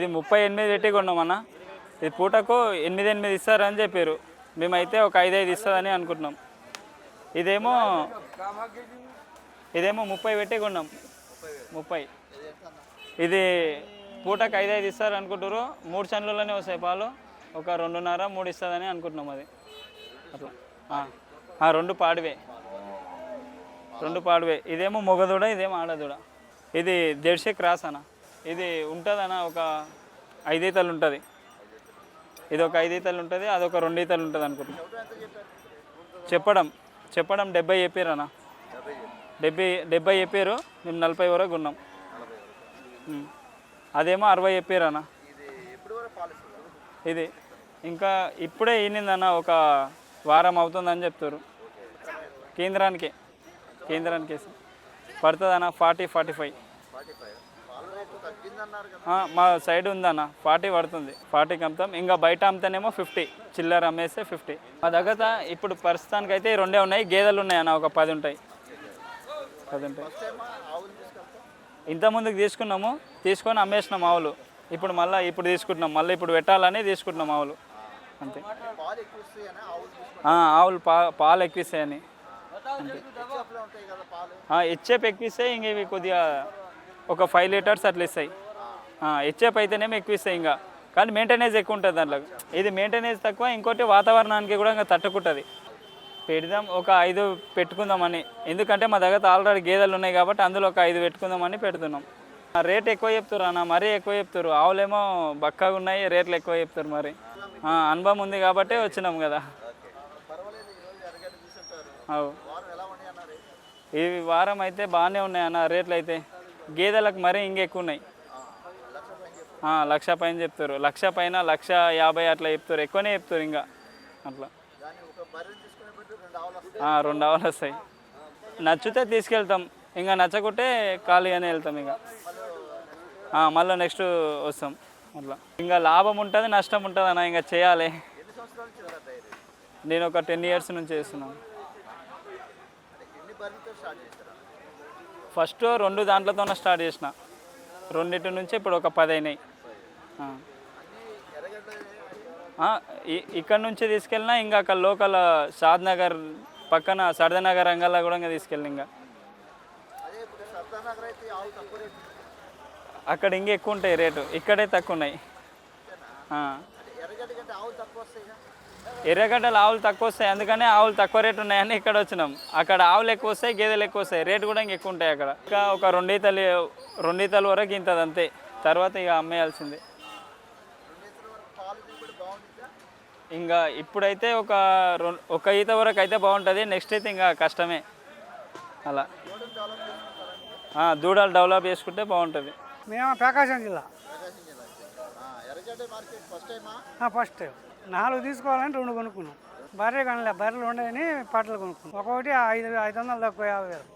ఇది ముప్పై ఎనిమిది పెట్టి కొన్నామన్న ఇది పూటకు ఎనిమిది ఎనిమిది ఇస్తారని చెప్పారు. మేమైతే ఒక ఐదు ఐదు ఇస్తుందని అనుకుంటున్నాం. ఇదేమో ఇదేమో ముప్పై పెట్టి కొన్నాం. ముప్పై. ఇది పూటకు ఐదు ఐదు ఇస్తారు అనుకుంటారు మూడు చన్నులనే వస్తాయి పాలు. ఒక రెండున్నర మూడు ఇస్తుందని అనుకుంటున్నాం అది. అట్లా. రెండు పాడివే. రెండు పాడివే. ఇదేమో మొగదూడ ఇదేమో ఆడదూడ. ఇది జెర్సీ క్రాస్ అన్న. ఇది ఉంటుందన్న ఒక ఐదు ఈతలు ఉంటుంది. ఇది ఒక ఐదు ఈతలు ఉంటుంది అదొక రెండు ఈతలు ఉంటుంది అనుకుంటున్నా. చెప్పడం చెప్పడం డెబ్బై చెప్పారు అన్న డెబ్బై డెబ్బై చెప్పారు మేము నలభై వరకు ఉన్నాం. అదేమో అరవై చెప్పారు అన్న ఇది ఇంకా ఇప్పుడే ఈనిందన్న ఒక వారం అవుతుందని చెప్తారు కేంద్రానికి కేంద్రానికి వేసి పడుతుంది అన్న ఫార్టీ ఫార్టీ ఫైవ్. మా సైడ్ ఉందన్న ఫార్టీ పడుతుంది ఫార్టీకి అమ్ముతాం ఇంకా బయట అమ్ముతానేమో ఫిఫ్టీ చిల్లర అమ్మేస్తే ఫిఫ్టీ. మా దగ్గర ఇప్పుడు ప్రస్తుతానికి అయితే రెండే ఉన్నాయి గేదెలు ఉన్నాయి అన్న ఒక పది ఉంటాయి. పది ఉంటాయి. ఇంత ముందుకు తీసుకున్నాము తీసుకొని అమ్మేసినాం ఆవులు. ఇప్పుడు మళ్ళీ ఇప్పుడు తీసుకుంటున్నాం మళ్ళీ ఇప్పుడు పెట్టాలని తీసుకుంటున్నాం ఆవులు. అంతే. ఆవులు పా పాలు ఎక్కిస్తాయని. ఎక్కువ ఎక్కిస్తే ఇంక ఇవి కొద్దిగా ఒక ఫైవ్ లీటర్స్ అట్లా ఇస్తాయి. హెచ్ఎఫ్ అయితేనేమో ఎక్కువ ఇస్తాయి ఇంకా. కానీ మెయింటెనెన్స్ ఎక్కువ ఉంటుంది దాంట్లో. ఇది మెయింటెనెన్స్ తక్కువ ఇంకోటి వాతావరణానికి కూడా ఇంకా తట్టుకుంటుంది. పెడదాం ఒక ఐదు పెట్టుకుందామని. ఎందుకంటే మా దగ్గర ఆల్రెడీ గేదెలు ఉన్నాయి కాబట్టి అందులో ఒక ఐదు పెట్టుకుందామని పెడుతున్నాం. రేట్ ఎక్కువ చెప్తారు అన్న మరీ ఎక్కువ చెప్తారు ఆవులేమో బక్కగా ఉన్నాయి రేట్లు ఎక్కువ చెప్తారు మరి. అనుభవం ఉంది కాబట్టే వచ్చినాం కదా. అవు. ఈ వారం అయితే బాగానే ఉన్నాయి అన్న రేట్లు అయితే. గేదెలకు మరీ ఇంకెక్కువ ఉన్నాయి లక్ష పైన చెప్తారు. లక్ష పైన లక్ష యాభై అట్లా చెప్తారు. ఎక్కువనే చెప్తారు ఇంకా. అట్లా. రెండు ఆవులు వస్తాయి. నచ్చితే తీసుకెళ్తాం. ఇంకా నచ్చకుంటే ఖాళీగానే వెళ్తాం ఇంకా. మళ్ళీ నెక్స్ట్ వస్తాం. అట్లా. ఇంకా లాభం ఉంటుంది నష్టం ఉంటుంది అన్న ఇంకా చేయాలి. నేను ఒక టెన్ ఇయర్స్ నుంచి చేస్తున్నాను. ఫస్ట్ రెండు దాంట్లతోనే స్టార్ట్ చేసిన. రెండింటి నుంచి ఇప్పుడు ఒక పది అయినాయి. ఇక్కడ నుంచి తీసుకెళ్ళినా ఇంకా అక్కడ లోకల్ షాద్ నగర్ పక్కన సర్దనగర్ రంగాల్లో కూడా ఇంకా తీసుకెళ్ళి ఇంకా. అక్కడ ఇంకా ఎక్కువ ఉంటాయి రేటు. ఇక్కడే తక్కువ ఉన్నాయి. ఎర్రగడ్డలు ఆవులు తక్కువ వస్తాయి. అందుకనే ఆవులు తక్కువ రేటు ఉన్నాయని ఇక్కడ వచ్చినాం. అక్కడ ఆవులు ఎక్కువ వస్తాయి గేదెలు ఎక్కువ వస్తాయి. రేటు కూడా ఇంక ఎక్కువ ఉంటాయి అక్కడ. ఇంకా ఒక రెండీతలు రెండీతల వరకు ఇంతది అంతే. తర్వాత ఇక అమ్మేయాల్సిందే. ఇంకా ఇప్పుడైతే ఒక రెండు ఒక ఈత వరకు అయితే బాగుంటుంది. నెక్స్ట్ అయితే ఇంకా కష్టమే. అలా. ఆ, దూడలు డెవలప్ చేసుకుంటే బాగుంటుంది. మేము ప్రకాశం జిల్లా. ఆ, ఫస్ట్ టైం. నాలుగు తీసుకోవాలని రెండు కొనుక్కున్నాం. బర్రె కొనలే బర్రెలు ఉండేని పట్టలు కొనుక్కున్నాం. ఒక్కొక్కటి ఐదు ఐదు వందలు తక్కువ యాభై వేలు.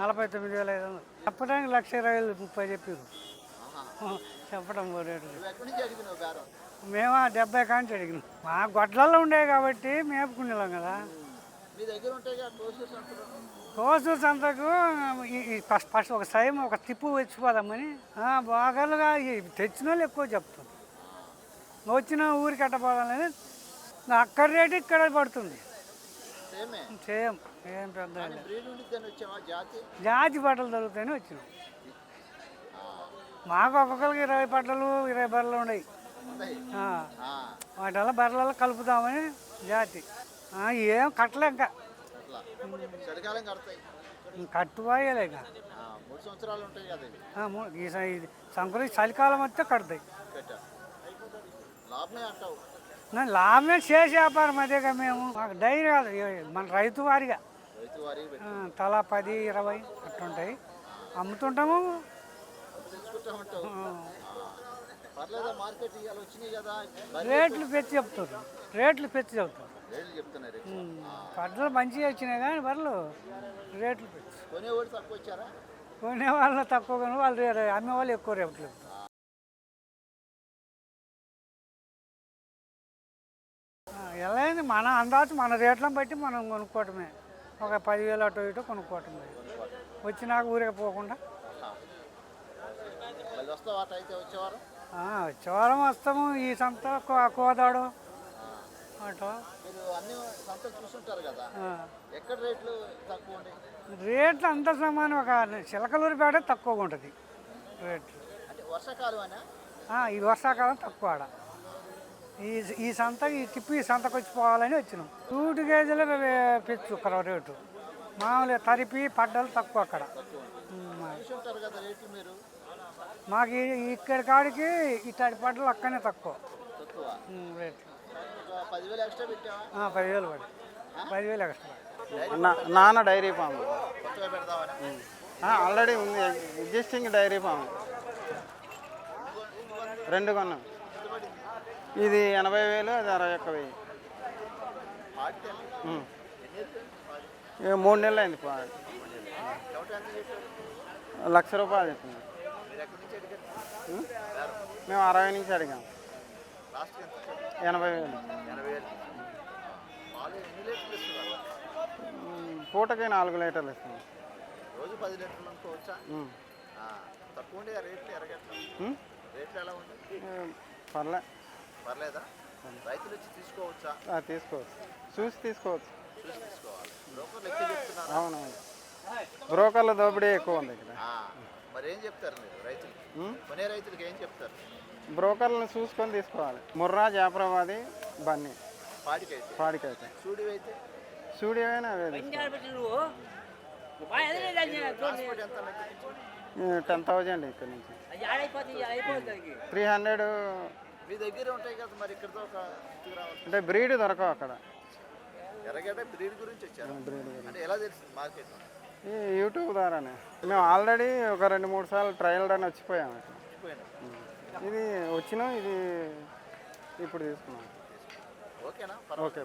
నలభై తొమ్మిది వేల ఐదు వందలు. చెప్పడానికి లక్ష ఇరవై వేలు ముప్పై చెప్పారు చెప్పడం రేటు మేము డెబ్బై కాంచి అడిగినాం. మా గొడ్లలో ఉండేవి కాబట్టి మేపుకునేలాం కదా. కోసూరు సంతకు ఫస్ట్ ఒక సైమ్ ఒక తిప్పు వచ్చిపోదామని ఆ, బాగాలుగా తెచ్చిన వాళ్ళు ఎక్కువ చెప్తారు. వచ్చిన ఊరికి ఎట్టపోదామని అక్కడ రేటు ఇక్కడ పడుతుంది. సేమ్? ఏం పెద్ద జాతి? బట్టలు దొరుకుతాయని వచ్చినాం. మాకు ఒక్కొక్కరికి ఇరవై బట్టలు ఇరవై బర్రెలు ఉన్నాయి ఆ, వాటివల్ల బర్రెలలో కలుపుతామని జాతి. ఏం కట్టలే ఇంకా. కట్టుబాయలే ఇక సంవత్సరాలు ఉంటాయి ఈ సంక్రాంతి చలికాలం వస్తే కడతాయి. లాభమే చేసే వ్యాపారం అదేగా మేము. మాకు డైరీ కాదు మన రైతు వారిగా. పెట్టి తలా పది ఇరవై అట్టుంటాయి. అమ్ముతుంటాము. రేట్లు పెంచి చెప్తారు రేట్లు పెంచి చెప్తారు పడ్డలు మంచిగా వచ్చినాయి కానీ బర్రెలు రేట్లు పెంచి కొనేవాడు తక్కువ కొనే వాళ్ళు తక్కువ కానీ వాళ్ళు అమ్మే వాళ్ళు ఎక్కువ రేట్లు. ఎలా మన అందాజు మన రేట్లను బట్టి మనం కొనుక్కోవటమే. ఒక పదివేలు అటు ఇటు కొనుక్కోవటమే. వచ్చినాక ఊరికి పోకుండా. వచ్చేవారు? వస్తాము. ఈ సంత కోదాడు. రేట్లు అంత సమానం. ఒక చిలకలూరిపేట తక్కువగా ఉంటుంది. రేట్లు. ఈ వర్షాకాలం తక్కువ ఆడ. ఈ ఈ సంత ఈ తిప్పి ఈ సంతకు వచ్చి పోవాలని వచ్చినాం. సూటి గేజీలు పెచ్చు ఒక రేటు. మామూలుగా తరిపి పడ్డలు తక్కువ అక్కడ. మాకు ఇక్కడి కాడికి ఇట్లాంటి పడ్డలు అక్కడనే తక్కువ. రేటు. పదివేలు పడి పదివేలు ఎక్స్ట్రా. నా- నాన్న డైరీ ఫామ్. ఆల్రెడీ ఉంది. Existing dairy farm. రెండు కొన్నాం. ఇది ఎనభై వేలు అది అరవై ఒక్క వెయ్యి. మూడు నెలలు అయింది లక్ష రూపాయలు చెప్పింది? మేము అరవై నుంచి అడిగాం. ఎనభై వేలు. పూటకి నాలుగు లీటర్లు ఇస్తాం. రోజు పది లీటర్లు అనుకోవచ్చా తక్కువ ఉండే రేట్లు ఎరగట్లా? ఉం? రేట్లు ఎలా ఉంది ఏ, పర్లే. పర్లేదా? రైతులు వచ్చి తీసుకోవచ్చా? ఆ, తీసుకోవచ్చు. చూసి తీసుకోవచ్చు. చూసి తీసుకోవాలి. బ్రోకర్లు ఎక్కువ చెప్తున్నారు? అవునవును. బ్రోకర్ల దోపిడీ ఎక్కువ ఉంది ఇక్కడ. మరి ఏం చెప్తారు మీరు? కొనే రైతులకి ఏం చెప్తారు? బ్రోకర్లను చూసుకొని తీసుకోవాలి. ముర్రా జాఫరాబాది బన్నీ. పాడికైతే. పాడికైతే. సూడివి అయితే స్టూడియో అయినా అవే తీసుకోవాలి ట్రాన్స్పోర్ట్ ఎంత లెక్క టెన్ థౌజండ్ ఇక్కడ నుంచి. త్రీ హండ్రెడ్ మీ దగ్గర ఉంటాయి కదా మరి ఇక్కడితో ఒక అంటే బ్రీడ్ దొరకవు అక్కడ. ఎర్రగడ్డ బ్రీడ్ గురించి వచ్చారు. అంటే ఎలా తెలిసింది మార్కెట్? ఈ యూట్యూబ్ ద్వారానే. మేము ఆల్రెడీ ఒక రెండు మూడు సార్లు ట్రయల్ రన్ మర్చిపోయాను ఇది వచ్చినాం ఇది ఇప్పుడు తీసుకున్నాం. ఓకేనా? ఓకే.